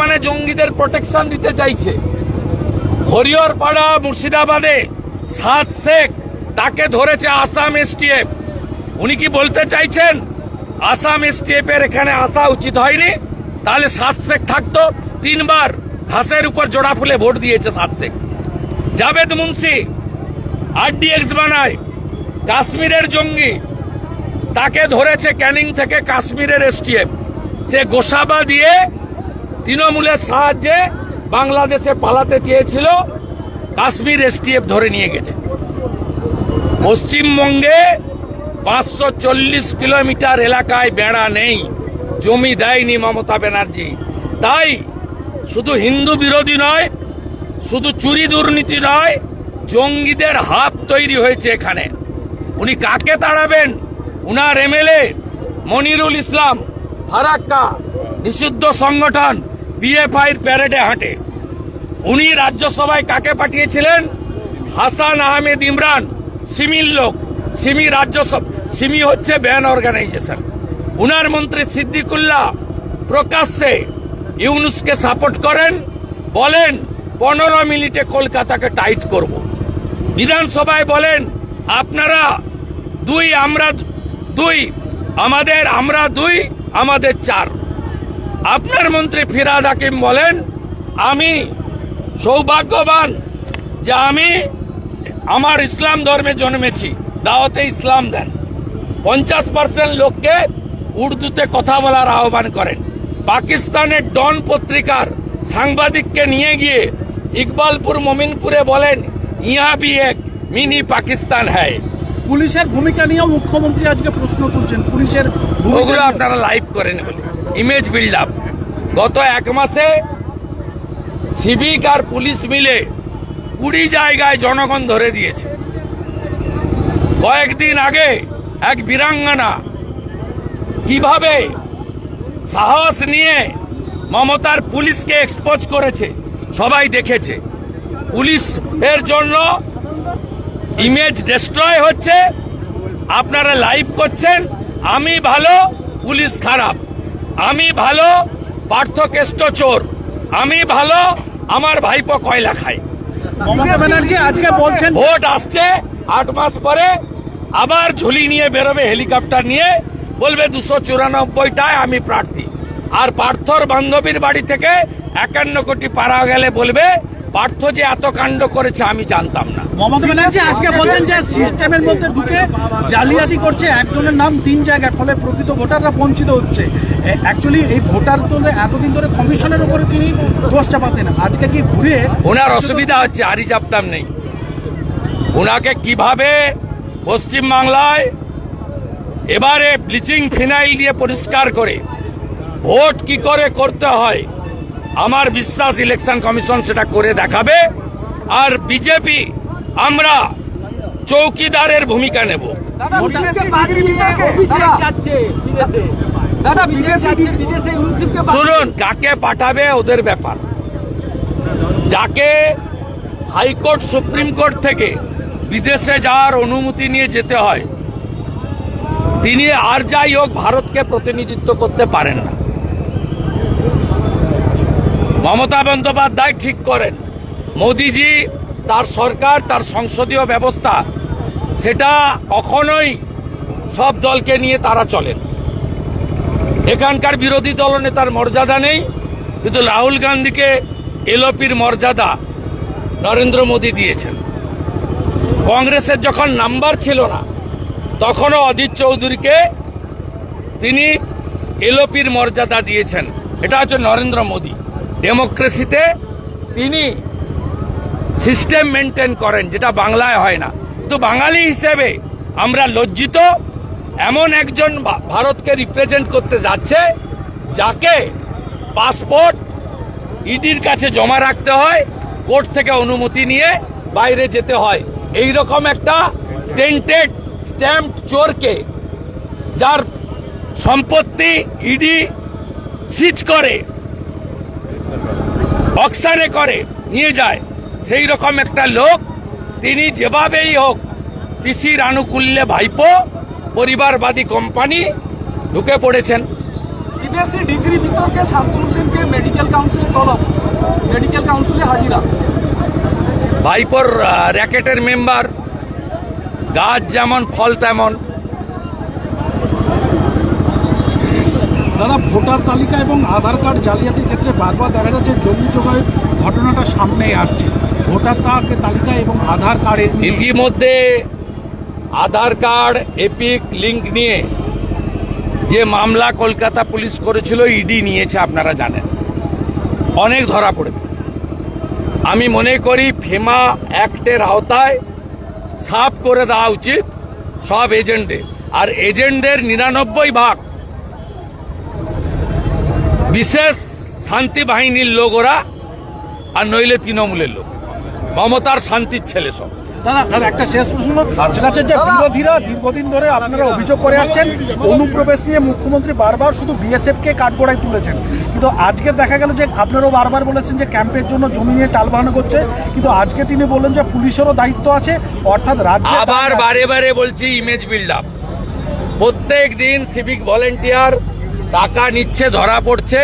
মানে জঙ্গিদের প্রোটেকশন দিতে চাইছে। হরিহরপাড়া মুর্শিদাবাদে সাত শেখ তাকে ধরেছে আসাম এসটিএফ। উনি কি বলতে চাইছেন? আসাম এসটিএফ এর এখানে আসা উচিত হয়নি? তাহলে সাত শেখ থাকতো, তিনবার ঘাসের উপর জোড়া ফুলে ভোট দিয়েছে সাত শেখ। জাভেদ মুন্সি, আরডিএক্স বানায়, কাশ্মীরের জঙ্গি, তাকে ধরেছে ক্যানিং থেকে কাশ্মীরের এসটিএফ। সে গোসাবা দিয়ে তৃণমূলের সাহায্যে বাংলাদেশে পালাতে চেয়েছিল কাশ্মীর এসটিএফ ধরে নিয়ে গেছে। পশ্চিমবঙ্গে পাঁচশো চল্লিশ কিলোমিটার এলাকায় বেড়া নেই, জমি দেয়নি মমতা ব্যানার্জি। তাই শুধু হিন্দু বিরোধী নয়, শুধু চুরি দুর্নীতি নয়, জঙ্গিদের হাত তৈরি হয়েছে এখানে। উনি কাকে তাড়াবেন? উনার এমএলএ মনিরুল ইসলাম, ফারাক্কা, নিষিদ্ধ সংগঠন। পিএফআইর প্যারেডে হাঁটে। উনি রাজ্যসভায় কাকে পাঠিয়েছিলেন? হাসান আহমেদ ইমরান, সিমির লোক। সিমি রাজ্যসভা, সিমি হচ্ছে ব্যান অর্গানাইজেশন। উনার মন্ত্রী সিদ্দিকুল্লাহ প্রকাশ্যে ইউনুসকে সাপোর্ট করেন, বলেন, পনেরো মিনিটে কলকাতাকে টাইট করব। বিধানসভায় বলেন, আপনারা দুই আমরা দুই, আমাদের আমরা দুই, আমাদের চার। আপনার মন্ত্রী ফিরাদ হাকিম বলেন আমি সৌভাগ্যবান যে আমি আমার ইসলাম ধর্মে জন্মেছি দাওয়াতে ইসলাম দেন। পঞ্চাশ পার্সেন্ট লোককে উর্দুতে কথা বলার আহ্বান করেন। পাকিস্তানের ডন পত্রিকার সাংবাদিককে নিয়ে গিয়ে ইকবালপুর মমিনপুরে বলেন ইহা ভি এক মিনি পাকিস্তান হ্যায়। পুলিশের ভূমিকা নিয়েও মুখ্যমন্ত্রী আজকে প্রশ্ন তুলছেন। পুলিশের ভূমিকা ওগুলো আপনারা লাইভ করেন বলে ইমেজ বিল্ড আপ গত এক মাসে সিভিক আর পুলিশ মিলে কুড়ি জায়গায় জনগণ ধরে দিয়েছে। কয়েকদিন আগে এক বীরাঙ্গনা কীভাবে সাহস নিয়ে মমতার পুলিশকে এক্সপোজ করেছে, সবাই দেখেছে। পুলিশ এর জন্য ইমেজ ডিস্ট্রয় হচ্ছে। আপনারা লাইভ করছেন, আমি ভালো, পুলিশ খারাপ। আমি ভালো পার্থকেষ্ট চোর। আমি ভালো আমার ভাইপো কয়লা খাই মমতা ব্যানার্জি আজকে বলছেন ভোট আসছে আট মাস পরে আবার ঝুলি নিয়ে বেরোবে হেলিকপ্টার নিয়ে বলবে দুশো চুরানব্বইটায় আমি প্রার্থী। আর পার্থর বান্ধবীর বাড়ি থেকে একান্ন কোটি পাড়া গেলে বলবে পার্থ যে এত কাণ্ড করেছে আমি জানতাম না। মমতা ব্যানার্জি আজকে বলছেন যে সিস্টেমের মধ্যে ঢুকে জালিয়াতি করছে একজনের নাম তিন জায়গায় ফলে প্রকৃত ভোটাররা বঞ্চিত হচ্ছে। অ্যাকচুয়ালি এই ভোটার তোলে এতদিন ধরে কমিশনের উপরে তিনি দোষ চাপাতেন আজকে কি ঘুরে ওনার অসুবিধা হচ্ছে আরি জাপতাম নেই। ওনাকে কীভাবে পশ্চিম বাংলায় এবারে ব্লিচিং ফিনাইল দিয়ে পরিষ্কার করে ভোট কি করে করতে হয় আমার বিশ্বাস ইলেকশন কমিশন সেটা করে দেখাবে আর বিজেপি আমরা চৌকিদারের ভূমিকা নেব। দাদা বিদেশে পাগড়ি নিয়ে অফিসে যাচ্ছে বিদেশে দাদা বিদেশে বিদেশে ইউনিসেফকে শুনুন কাকে পাঠাবে ওদের ব্যাপার। যাকে হাইকোর্ট সুপ্রিম কোর্ট থেকে বিদেশে যাওয়ার অনুমতি নিয়ে যেতে হয় তিনি আর যাই হোক ভারতকে প্রতিনিধিত্ব করতে পারেন না। মমতা বন্দ্যোপাধ্যায় ঠিক করেন। মোদিজি তার সরকার, তার সংসদীয় ব্যবস্থা, সেটা কখনোই সব দলকে নিয়ে তারা চলেন এখানকার বিরোধী দলনেতার মর্যাদা নেই, কিন্তু রাহুল গান্ধীকে এলপির মর্যাদা নরেন্দ্র মোদী দিয়েছেন। কংগ্রেসের যখন নাম্বার ছিল না, তখনও অজিত চৌধুরীকে তিনি এলপির মর্যাদা দিয়েছেন। এটা হচ্ছে নরেন্দ্র মোদী। ডেমোক্রেসিতে তিনি সিস্টেম মেনটেন করেন, যেটা বাংলায় হয় না। তো বাঙালি হিসেবে আমরা লজ্জিত, এমন একজন ভারতকে রিপ্রেজেন্ট করতে যাচ্ছে, যাকে পাসপোর্ট ইডির কাছে জমা রাখতে হয় কোর্ট থেকে অনুমতি নিয়ে বাইরে যেতে হয়। এই রকম একটা টেন্টেড স্ট্যাম্প চোরকে যার সম্পত্তি ইডি সিজ করে। অক্সারে করে নিয়ে যায়। সেই রকম একটা লোক তিনি যেভাবেই হোক পিসির আনুকূল্যে ভাইপো পরিবারবাদী কোম্পানি ঢুকে পড়েছেন। বিদেশি ডিগ্রি বিতর্কে শান্তনু সেনকে মেডিকেল কাউন্সিলে তলব। মেডিকেল কাউন্সিলে হাজিরা। ভাইপোর র্যাকেটের মেম্বার গাছ যেমন ফল তেমন। দাদা ভোটার তালিকা এবং আধার কার্ড জালিয়াতির ক্ষেত্রে বারবার দেখা যাচ্ছে জমি জোগাড় ঘটনাটা সামনে আসছে। ভোটার তালিকা এবং আধার কার্ডের ইতিমধ্যে আধার কার্ড, এপিক লিঙ্ক নিয়ে যে মামলা কলকাতা পুলিশ করেছিল, ইডি নিয়েছে, আপনারা জানেন। অনেক ধরা পড়বে আমি মনে করি ফেমা অ্যাক্টের আওতায় সাফ করে দেওয়া উচিত সব এজেন্টদের। আর এজেন্টদের নিরানব্বই ভাগ বিশেষ শান্তি বাহিনীর লোক ওরা আর নইলে তৃণমূলের লোক। মমতার শান্তির ছেলে সব। দাদা একটা শেষ প্রশ্ন। সেটা হচ্ছে যে বিরোধীরা দীর্ঘদিন ধরে আপনারা অভিযোগ করে আসছেন অনুপ্রবেশ নিয়ে মুখ্যমন্ত্রী বারবার শুধু বিএসএফ কে কাঠগড়ায় তুলেছেন। কিন্তু আজকে দেখা গেল যে আপনারাও বারবার বলেছেন যে ক্যাম্পের জন্য জমি নিয়ে টালবাহানা করছে। কিন্তু আজকে তিনি বললেন যে পুলিশেরও দায়িত্ব আছে অর্থাৎ রাজ্যে আবার বারে বারে বলছি ইমেজ বিল্ড আপ প্রত্যেক দিন সিভিক ভলেন্টিয়ার টাকা নিচ্ছে, ধরা পড়ছে,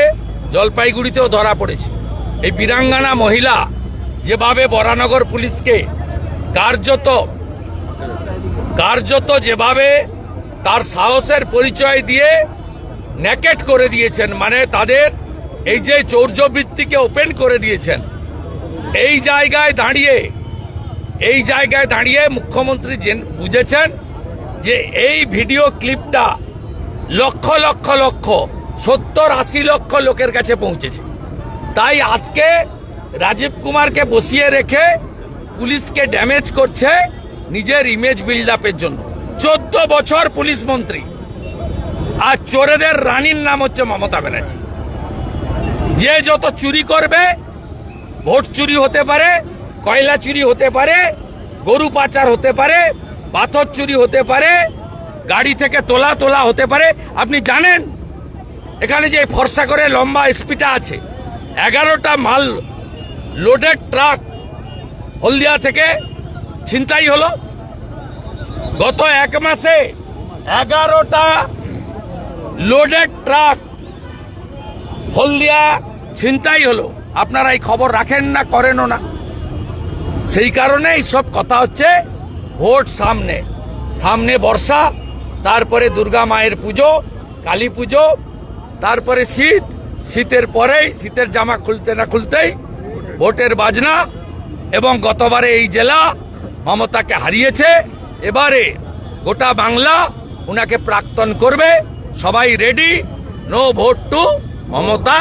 জলপাইগুড়িতেও ধরা পড়েছে। এই বীরাঙ্গানা মহিলা যেভাবে বরানগর পুলিশকে কার্যত কার্যত যেভাবে তার সাহসের পরিচয় দিয়ে ন্যাকেট করে দিয়েছেন মানে তাদের এই যে চৌর্যবৃত্তিকে ওপেন করে দিয়েছেন, এই জায়গায় দাঁড়িয়ে, এই জায়গায় দাঁড়িয়ে মুখ্যমন্ত্রী বুঝেছেন যে এই ভিডিও ক্লিপটা লক্ষ লক্ষ লক্ষ, সত্তর, আশি লক্ষ লোকের কাছে পৌঁছেছে। তাই আজকে রাজীব কুমারকে বসিয়ে রেখে পুলিশকে ড্যামেজ করছে নিজের ইমেজ বিল্ড আপের জন্য। চোদ্দ বছর পুলিশ মন্ত্রী। আর চোরেদের রানীর নাম হচ্ছে মমতা ব্যানার্জি। যে যত চুরি করবে, ভোট চুরি হতে পারে, কয়লা চুরি হতে পারে, গরু পাচার হতে পারে, পাথর চুরি হতে পারে গাড়ি থেকে তোলা তোলা হতে পারে। আপনি জানেন? এখানে যে ফর্সা করে লম্বা স্পিটা আছে, এগারোটা মাল লোডেড ট্রাক হলদিয়া থেকে ছিনতাই হলো। গত এক মাসে এগারোটা লোডেড ট্রাক হলদিয়া ছিনতাই হলো। আপনারা এই খবর রাখেন না, করেনও না। সেই কারণে সব কথা হচ্ছে ভোট সামনে। সামনে বর্ষা তারপরে দুর্গা মায়ের পুজো, কালী পুজো, তারপরে শীত, শীতের পরেই, শীতের জামা খুলতে না খুলতেই ভোটের বাজনা এবং গতবারে এই জেলা মমতাকে হারিয়েছে। এবারে গোটা বাংলা উনাকে প্রাক্তন করবে। সবাই ready no vote to Mamata.